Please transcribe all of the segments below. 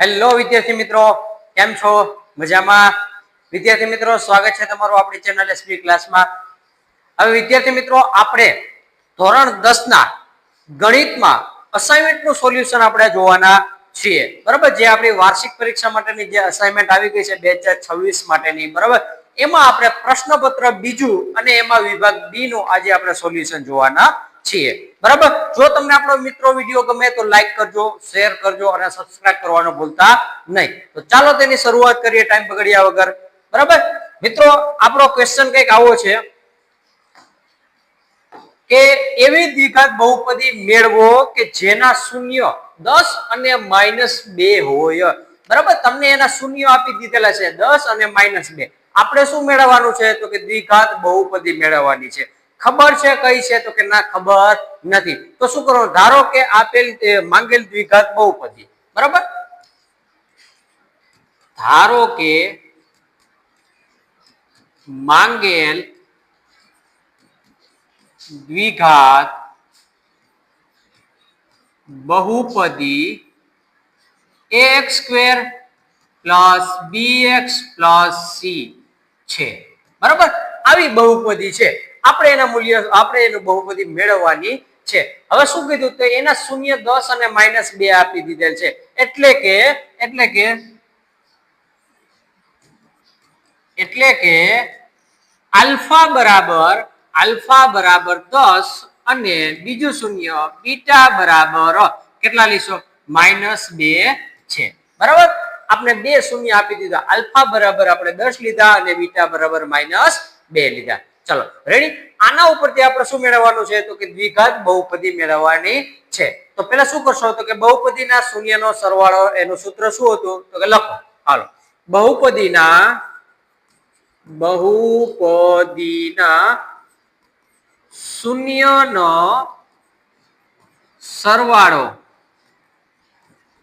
Hello વિદ્યાર્થી મિત્રો, કેમ છો? મજામાં? વિદ્યાર્થી મિત્રો, સ્વાગત છે તમારું આપણી ચેનલ એસબી ક્લાસમાં. હવે વિદ્યાર્થી મિત્રો, આપણે ધોરણ દસ ના ગણિતમાં અસાઇનમેન્ટનું સોલ્યુશન આપણે જોવાના છીએ. બરાબર? જે આપણી વાર્ષિક પરીક્ષા માટેની જે અસાઇનમેન્ટ આવી ગઈ છે, બે હજાર છવ્વીસ માટેની. બરાબર? એમાં આપણે પ્રશ્નપત્ર બીજું અને એમાં વિભાગ બી નું આજે આપણે સોલ્યુશન જોવાના છીએ. બરાબર? જો તમને આપણો મિત્રો વીડિયો ગમે તો લાઈક કરજો શેર કરજો અને સબસ્ક્રાઇબ કરવાનું ભૂલતા નહીં. તો ચાલો તેની શરૂઆત કરીએ ટાઈમ બગડ્યા વગર. બરાબર? મિત્રો, આપણો ક્વેશ્ચન કંઈક આવો છે કે એવી દ્વિઘાત બહુપદી મેળવો કે જેના શૂન્ય દસ અને માઇનસ બે હોય? બરાબર? તમને એના શૂન્ય આપી દીધેલા છે દસ અને માઇનસ બે. આપણે શું મેળવવાનું છે? તો કે દ્વિઘાત બહુપદી મેળવવાની છે. ખબર છે, કઈ છે તો કે ના, ખબર નથી. તો શું કરો ધારો કે આપેલ માંગેલ દ્વિઘાત બહુપદી. બરાબર? ધારો કે માંગેલ દ્વિઘાત બહુપદી x square plus b x plus c છે. બરાબર? આવી બહુપદી છે. આપણે એના મૂલ્ય, આપણે એનું બહુપદી મેળવવાની છે. હવે શું કીધું તો એના શૂન્ય દસ અને માઇનસ બે આપી દીધેલ છે. એટલે કે એટલે કે એટલે કે આલ્ફા બરાબર આલ્ફા બરાબર દસ અને બીજું શૂન્ય બીટા બરાબર કેટલા લીધો માઇનસ બે છે. બરાબર? આપણે બે શૂન્ય આપી દીધા. આલ્ફા બરાબર આપણે દસ લીધા અને બીટા બરાબર માઇનસ બે લીધા. ચલો રેડી આના ઉપરથી આપણે શું મેળવવાનું છે? તો કે દ્વિઘાત બહુપદી મેળવવાની છે. તો પેલા શું કરશો? તો કે બહુપદીના શૂન્યનો સરવાળો, એનું સૂત્ર શું હતું? તો કે લખો. હાલો. બહુપદીના બહુપદીના શૂન્યનો સરવાળો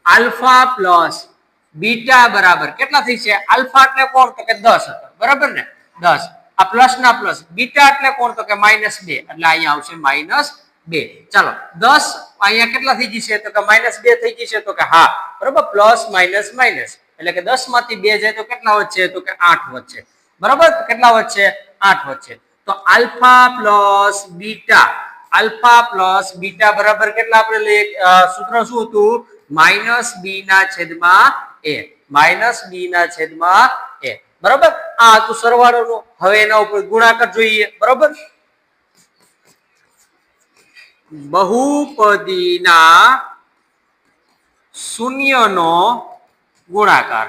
આલ્ફા પ્લસ બીટા બરાબર કેટલા થઈ છે? આલ્ફા એટલે કોણ? તો કે દસ હતો. બરાબર ને? દસ. આ પ્લસ ના પ્લસ બીટા એટલે કોણ? તો કે માઇનસ બે. એટલે અહીંયા આવશે માઇનસ બે. ચાલો, દસ અહીંયા કેટલા થઈ જશે? તો કે માઇનસ બે થઈ જશે. તો કે હા, બરાબર? પ્લસ માઇનસ માઇનસ એટલે કે દસમાંથી બે જાય તો કેટલા વધશે? તો કે આઠ વધશે. બરાબર? કેટલા વધશે? આઠ વધશે. તો alpha plus beta. Alpha plus beta બરાબર કેટલા આપણે સૂત્ર શું હતું? માઇનસ બી ના છેદમાં એ માઇનસ બી ના છેદમાં બરાબર? આ હતું નો હવે એના ઉપર ગુણાકાર જોઈએ. બરાબર? બહુપદીના શૂન્યનો ગુણાકાર.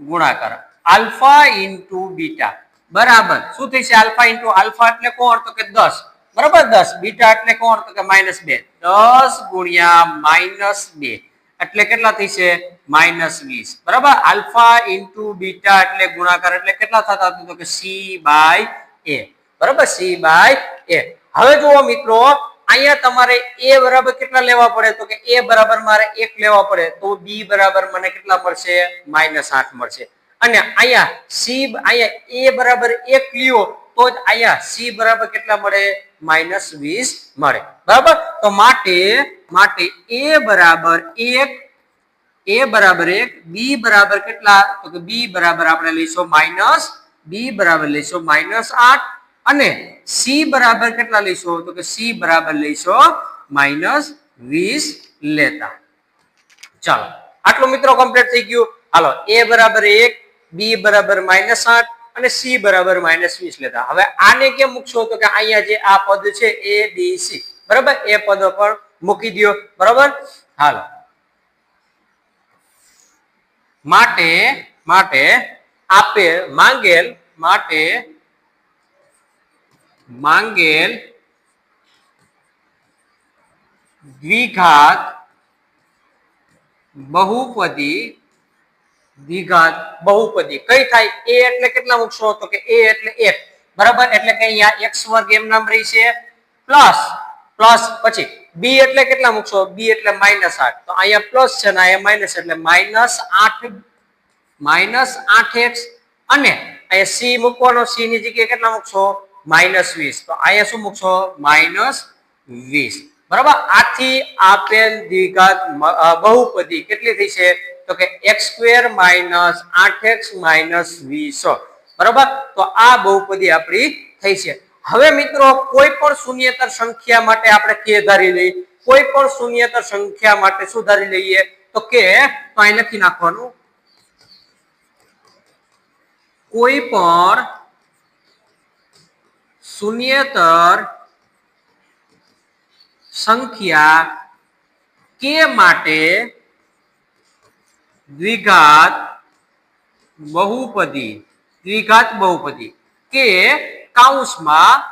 ગુણાકાર. Alpha into beta. બરાબર. શું થશે? આલ્ફા ઇન્ટુ આલ્ફા એટલે કોણ? તો કે દસ. બરાબર? દસ. બીટા એટલે કોણ? તો કે માઇનસ બે. દસ ગુણ્યા માઇનસ બે. એટલે કેટલા થશે? માઇનસ વીસ. બરાબર? આલ્ફા ઇન્ટુ બીટા એટલે ગુણાકાર એટલે કેટલા થતા હતું? તો કે સી બાય એ. બરાબર? C by a. હવે જુઓ મિત્રો, અહીંયા તમારે એ બરાબર કેટલા લેવા પડે? તો કે એ બરાબર મારે એક લેવા પડે. તો બી બરાબર મને કેટલા મળશે? માઇનસ આઠ મળશે. અને અહીંયા સી, અહીંયા એ બરાબર એક લ્યો. તો જ અહીંયા સી બરાબર કેટલા મળે? માઇનસ વીસ મળે. બરાબર? તો માટે માટે એ બરાબર એક એ બરાબર એક બી બરાબર કેટલા? તો કે બી બરાબર આપણે લઈશું માઇનસ બી બરાબર લઈશું માઇનસ આઠ, અને સી બરાબર કેટલા લઈશું? તો કે સી બરાબર લઈશું માઇનસ વીસ લેતા. ચાલો. આટલું મિત્રો કમ્પ્લીટ થઈ ગયું. હાલો. એ બરાબર એક બી બરાબર માઇનસ આઠ અને સી બરાબર માઇનસ વીસ લેતા. હવે આને કેમ મૂકશો તો કે અહીંયા જે આ પદ છે એ બી સી બરાબર? એ પદ પર મૂકી દો બરાબર? હાલો. માટે માટે આપે માંગેલ, માટે માંગેલ દ્વિઘાત બહુપદી દ્વિઘાત બહુપદી. કઈ થાય? એ એટલે કેટલા વૃક્ષો તો કે એ એટલે એક. બરાબર? એટલે કે અહીંયા એક્સ વર્ગ એમ નામ રહી છે. પ્લસ પ્લસ પછી બી એટલે કેટલા મૂકશો બી એટલે માઇનસ આઠ. તો અહીંયા પ્લસ છે ને અહીંયા માઇનસ એટલે માઇનસ આઠ માઇનસ આઠ એક્સ. અને અહીંયા સી મૂકવાનો, સી ની જગ્યાએ કેટલા મૂકશો માઇનસ વીસ. તો અહીંયા શું મૂકશો? માઇનસ વીસ. બરાબર? આથી આપેલ દ્વિઘાત બહુપદી કેટલી થઈ છે? તો કે એક્સ સ્ક્વેર માઇનસ આઠ એક્સ માઇનસ વીસ. બરાબર? તો આ બહુપદી આપણી થઈ છે. હવે મિત્રો, કોઈ પણ શૂન્યતર સંખ્યા માટે આપણે કે ધારી લઈએ. કોઈ પણ શૂન્યતર સંખ્યા માટે શું ધારી લઈએ? તો કે તો અહીં લખી નાખવાનું. કોઈ પણ શૂન્યતર સંખ્યા કે માટે દ્વિઘાત બહુપદી દ્વિઘાત બહુપદી કે કાઉસમાં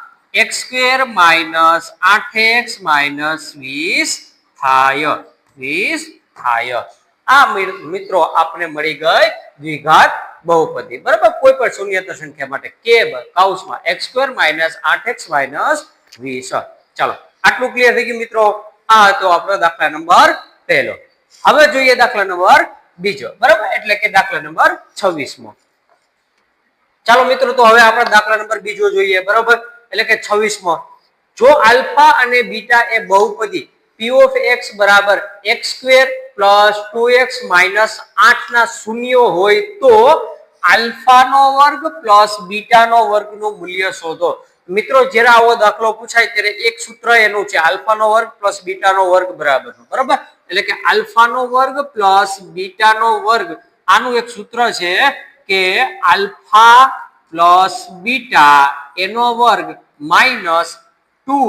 એક્સ સ્ક્વેર માઇનસ આઠ એક્સ માઇનસ વીસ થાય વીસ થાય. આ મિત્રો આપણે મળી ગઈ દ્વિઘાત બહુપદી. બરાબર? કોઈ પણ શૂન્યતર સંખ્યા માટે કે કાઉસમાં એક્સ સ્ક્વેર માઇનસ આઠ એક્સ માઇનસ વીસ. ચાલો, આટલું ક્લિયર થઈ ગયું મિત્રો. આ હતો આપણો દાખલા નંબર પહેલો. હવે જોઈએ દાખલા નંબર બીજો, બરાબર? એટલે કે દાખલા નંબર છવ્વીસમો. ચાલો મિત્રો, તો હવે આપણે દાખલા નંબર બીજો જોઈએ, બરાબર? એટલે કે છવ્વીસમો. જો આલ્ફા અને બીટા એ બહુપદી પી ઓફ એક્સ બરાબર x square plus two x minus આઠ ના શૂન્યો હોય તો આલ્ફાનો વર્ગ પ્લસ બીટાનો વર્ગનું મૂલ્ય શોધો. મિત્રો, જ્યારે આવો દાખલો પૂછાય, ત્યારે એક સૂત્ર એનું છે, આલ્ફાનો વર્ગ પ્લસ બીટાનો વર્ગ બરાબર બરાબર? એટલે કે આલ્ફાનો વર્ગ પ્લસ બીટાનો વર્ગ. આનું એક સૂત્ર છે કે આલ્ફા પ્લસ બીટા એનો વર્ગ minus two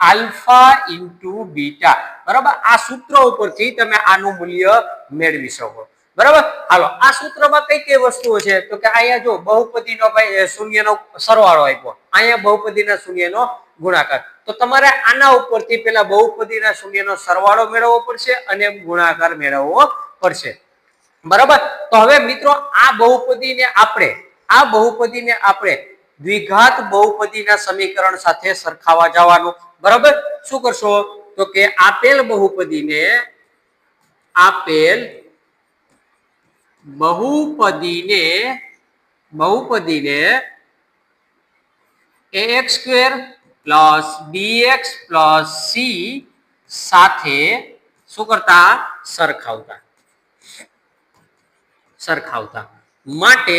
alpha into beta. બરાબર? આ સૂત્ર ઉપરથી તમે આનું મૂલ્ય મેળવી શકો. બરાબર? હાલો, આ સૂત્રમાં કઈ કઈ વસ્તુઓ છે? તો કે અહીંયા જો બહુપતિનો ભાઈ શૂન્યનો સરવાળો આપ્યો. અહીંયા બહુપતિના શૂન્યનો ગુણાકાર. તો તમારે આના ઉપરથી પેલા બહુપદીના શૂન્યનો સરવાળો મેળવવો પડશે અને ગુણાકાર મેળવવો પડશે. બરાબર? તો હવે મિત્રો, આ બહુપદીને આપણે, આ બહુપદીને આપણે દ્વિઘાત બહુપદીના સમીકરણ સાથે સરખાવા જવાનું. બરાબર? શું કરશો? તો કે આપેલ બહુપદીને આપેલ બહુપદીને બહુપદીને x square plus b x plus c સાથે શું કરતા? સરખાવતા. સરખાવતા. માટે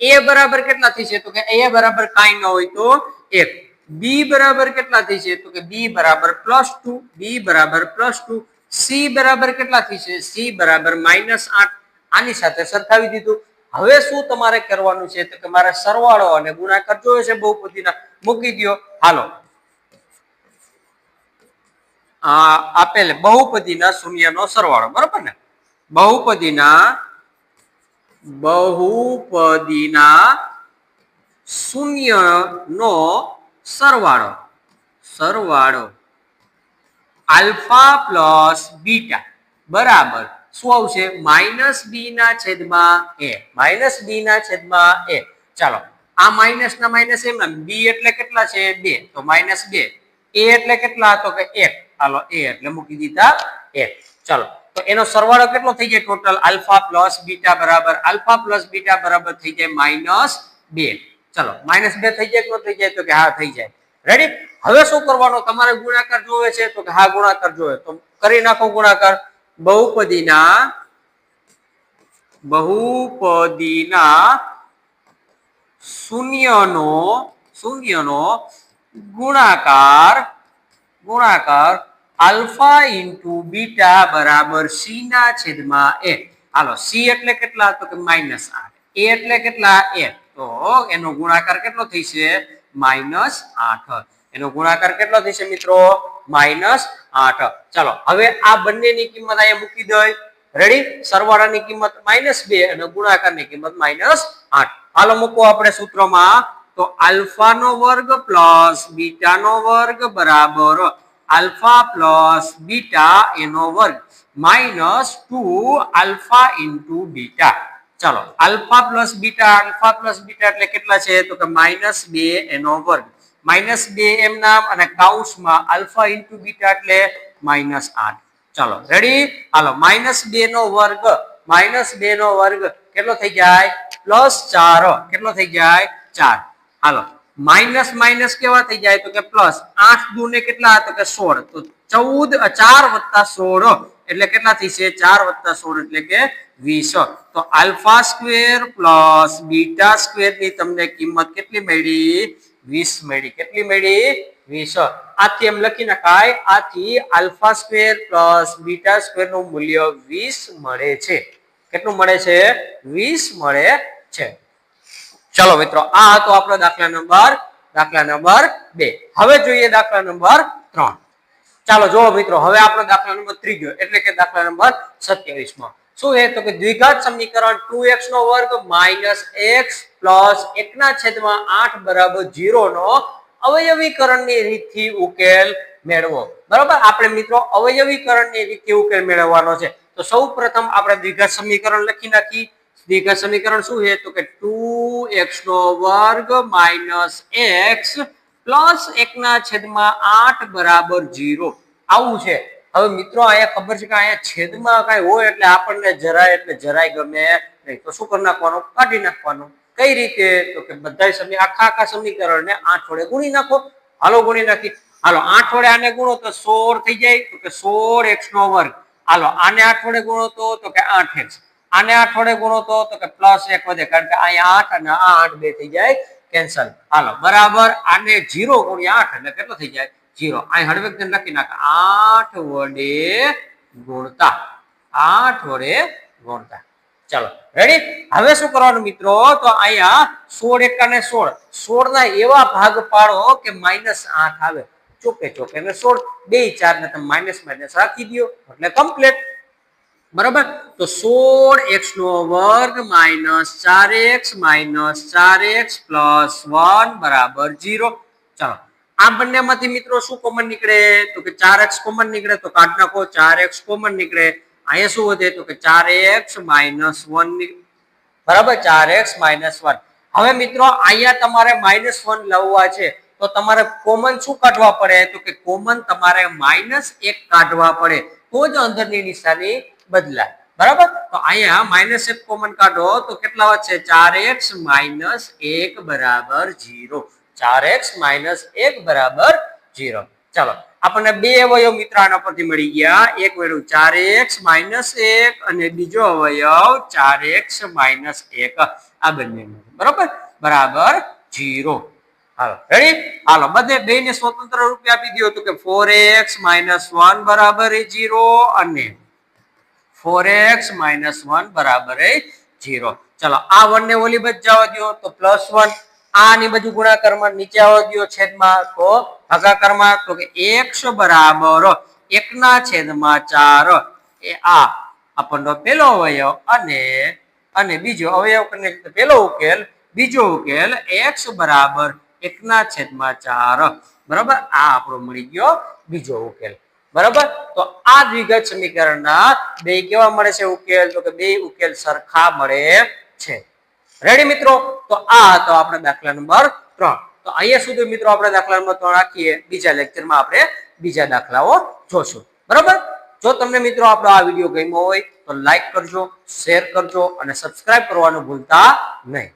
એ બરાબર કેટલા થઈ છે? તો કે એ બરાબર કાંઈ ન હોય તો એક. બી બરાબર કેટલા થઈ છે? તો કે બી બરાબર પ્લસ ટુ. બી બરાબર પ્લસ ટુ. સી બરાબર કેટલા થઈ છે? સી બરાબર માઇનસ આઠ. આની સાથે સરખાવી દીધું. હવે શું તમારે કરવાનું છે? તો કે મારે સરવાળો અને ગુણાકાર જોયો છે બહુપદીના. મૂકી દો હાલો. આપેલ બહુપદીના શૂન્યનો સરવાળો, બરોબર ને? બહુપદીના બહુપદીના શૂન્યનો સરવાળો. સરવાળો. Alpha plus beta. બરાબર. શું આવશે? માઇનસ બી ના છેદમાં એ. માઇનસ બી ના છેદમાં એ. ચાલો. આ માઇનસ ના માઇનસ એમ બી એટલે કેટલા છે? બે. તો માઇનસ બે. એ એટલે કેટલા? તો કે એક. ચાલો એ એટલે મૂકી દીધા એ ચાલો, તો એનો સરવાળો કેટલો થઈ જાય ટોટલ આલ્ફા પ્લસ બીટા બરાબર, આલ્ફા પ્લસ બીટા બરાબર થઈ જાય માઇનસ બે. ચલો, માઇનસ બે થઈ જાય કે ન થઈ જાય? તો કે હા, થઈ જાય. રેડી હવે શું કરવાનો? તમારે ગુણાકાર જોવે છે? તો કે હા, ગુણાકાર જોવે. તો કરી નાખો ગુણાકાર. બહુપદીના બહુપદીના શૂન્યનો શૂન્યનો ગુણાકાર ગુણાકાર આલ્ફા ઇન્ટુ બીટા બરાબર સી ના છેદમાં એ હાલો, સી એટલે કેટલા? તો કે માઇનસ આઠ. એ એટલે કેટલા? એક તો એનો ગુણાકાર કેટલો થશે માઇનસ આઠ. એનો ગુણાકાર કેટલો થશે મિત્રો? માઇનસ આઠ. ચાલો, હવે આ બંનેની કિંમત અહીંયા મૂકી દઈ. રેડી સરવાળાની કિંમત માઇનસ બે અને ગુણાકારની કિંમત માઇનસ આઠ. હાલો, મૂકો આપણે સૂત્રમાં. તો આલ્ફાનો વર્ગ પ્લસ બીટાનો વર્ગ બરાબર આલ્ફા પ્લસ બીટા એનો વર્ગ. Minus two alpha into beta. ચાલો, alpha plus beta, alpha plus beta એટલે કેટલા છે? તો કે માઇનસ બે એનો વર્ગ. માઇનસ બે એમ નામ અને કાઉન્સમાં આલ્ફા ઇન્ટુ બીટા એટલે માઇનસ આઠ. ચાલો, રેડી? હાલો, માઇનસ બે નો વર્ગ. માઇનસ બે નો વર્ગ કેટલો થઈ જાય? પ્લસ ચાર. કેટલો થઈ જાય? ચાર. હાલો માઇનસ માઇનસ કેવા થઈ જાય? તો કે પ્લસ આઠ દુ ને કેટલા? તો કે સોળ. તો ચૌદ ચાર વત્તા સોળ. એટલે કેટલા છે ચાર વત્તા સોળ એટલે કે વીસ. તો આલ્ફા સ્ક્વેર પ્લસ બીટા સ્ક્વેરની તમને કિંમત કેટલી મળી? વીસ મળી. કેટલી મળી? વીસ. આથી એમ લખી નખાય, આથી આલ્ફા સ્ક્વેર પ્લસ બીટા સ્ક્વેરનું મૂલ્ય વીસ મળે છે. કેટલું મળે છે? વીસ મળે છે. ચલો મિત્રો, આ હતો આપણો દાખલા નંબર દાખલા નંબર બે. હવે જોઈએ દાખલા નંબર ત્રણ. ચાલો જોવો મિત્રો, હવે આપણો દાખલા નંબર ત્રીજો, એટલે કે દાખલા નંબર સત્યાવીસમાં શું છે તો કે દ્વિઘાત સમીકરણ ટુ એક્સ નો વર્ગ માઇનસ એક્સ પ્લસ એક ના છેદમાં આઠ બરાબર જીરો નો અવયવીકરણની રીતથી ઉકેલ મેળવો. બરાબર? આપણે મિત્રો, અવયવીકરણની રીતથી ઉકેલ મેળવવાનો છે. તો સૌ પ્રથમ આપણે દ્વિઘાત સમીકરણ લખી નાખી દ્વિઘાત સમીકરણ શું છે? તો કે ટુ એક્સ નો વર્ગ માઇનસ એક્સ પ્લસ એકના છેદમાં આઠ બરાબર જીરો આવું છે. હવે મિત્રો, અહીંયા ખબર છે કે અહીંયા છેદમાં કઈ હોય એટલે આપણને જરાય એટલે જરાય ગમે નહીં. તો શું કરી નાખવાનું? કાઢી નાખવાનું. કઈ રીતે? તો કે બધા સમી, આખા આખા સમીકરણને આઠ વડે ગુણી નાખો. હાલો, ગુણી નાખી. હાલો, આઠ વડે આને ગુણો તો સોળ થઈ જાય. તો કે સોળ એક્સ નો વર્ગ. હાલો, આને આઠ વડે ગુણો તો કે આઠ એક્સ. આને આઠ વડે ગુણો તો કે પ્લસ એક વધે, કારણ કે અહીંયા આઠ અને આ આઠ બે થઈ જાય કેન્સલ હાલો, બરાબર, આને જીરો ગુણ્યા આઠ, એટલે કેટલો થઈ જાય? જીરો અહીં હળવેક લખી નાખે. આઠ વડે ગુણતા. આઠ વડે ગુણતા. ચાલો રેડી હવે શું કરવાનું મિત્રો? તો અહીંયા સોળ એકાને સોળ સોળ. ના એવા ભાગ પાડો કે માઇનસ આઠ આવે. ચોકે ચોકે ને સોળ, બે ચાર ને તમે માઇનસ માઇનસ રાખી દો એટલે કમ્પ્લીટ બરાબર? તો સોળ એક્સ નો વર્ગ માઇનસ ચાર એક્સ માઇનસ ચાર એક્સ પ્લસ વન બરાબર જીરો ચાલો આ બંનેમાંથી મિત્રો શું કોમન નીકળે? તો કે ચાર એક્સ કોમન નીકળે, તો કાઢ નાખો, ચાર એક્સ કોમન નીકળે. અહીંયા શું વધે? તો કે ચાર એક્સ માઇનસ વન બરાબર? ચાર એક્સ માઇનસ વન. હવે મિત્રો, અહીંયા તમારે માઇનસ વન લાવવા છે. તો તમારે કોમન શું કાઢવા પડે? તો કે કોમન તમારે માઇનસ એક કાઢવા પડે. તો જ અંદરની નિશાની બદલાય. બરાબર? તો અહીંયા માઇનસ એક કોમન કાઢો, તો કેટલા વધશે? ચાર એક્સ માઇનસ એક બરાબર જીરો ચાર એક્સ માઇનસ એક બરાબર જીરો ચાલો, આપણને બે અવયવ મિત્ર આના પરથી મળી ગયા. એક વેળું ચાર એક્સ માઇનસ એક અને બીજો અવયવ ચાર એક્સ માઇનસ એક. આ બંને બરાબર? બરાબર જીરો હાલો રેડી હાલો, બધે બે ને સ્વતંત્ર રૂપે આપી દો તો કે ફોર એક્સ માઇનસ વન બરાબર જીરો અને ફોર એક્સ માઇનસ વન બરાબર જીરો ચલો, આ વન ને ઓલી બાજુ જવા દો તો પ્લસ વન, આની બાજુ ગુણાકારમાં નીચે આવવા દો છેદમાં, તો ભાગાકારમાં, તો કે એક્સ બરાબર એકના છેદમાં ચાર. એ આ આપણનો પેલો અવયવ અને અને બીજો અવયવ કનેક્ટ પેલો ઉકેલ, બીજો ઉકેલ એક્સ બરાબર એકના છેદમાં ચાર. બરાબર? આ આપણો મળી ગયો બીજો ઉકેલ. બરાબર? તો આ દ્વિગત સમીકરણના બે કેવા મળે છે ઉકેલ? તો કે બે ઉકેલ સરખા મળે છે. રેડી મિત્રો? તો આ હતો આપણે દાખલા નંબર ત્રણ. તો અહીંયા સુધી મિત્રો આપણે દાખલા નંબર ત્રણ રાખીએ. બીજા લેક્ચરમાં આપણે બીજા દાખલાઓ જોશું. બરાબર? જો તમને મિત્રો આપણો આ વીડિયો ગમ્યો હોય તો લાઈક કરજો, શેર કરજો અને સબસ્ક્રાઇબ કરવાનું ભૂલતા નહીં.